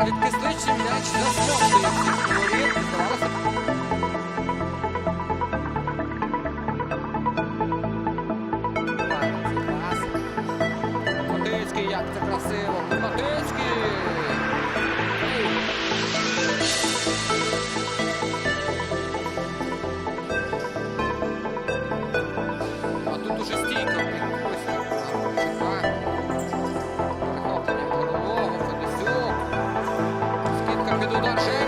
Удар від кисличі м'яч засмоктує всіх Матицький, як це красиво! Матицький! 断谁